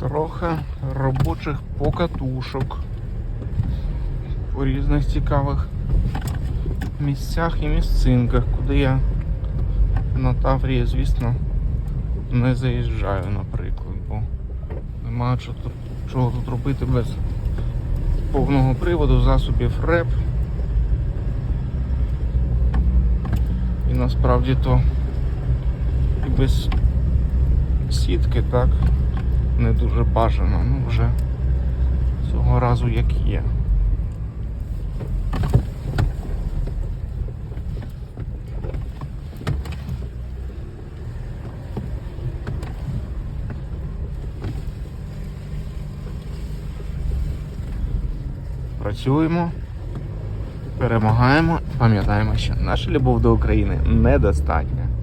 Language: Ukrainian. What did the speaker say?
Трохи робочих покатушок по різних цікавих місцях і місцинках, куди я на Таврії, звісно, не заїжджаю, наприклад, бо немає чого тут, робити без повного приводу засобів РЕП. І насправді то і без сітки так не дуже бажано. Ну вже цього разу як є. Працюємо, перемагаємо, пам'ятаємо, що наша любов до України недостатня.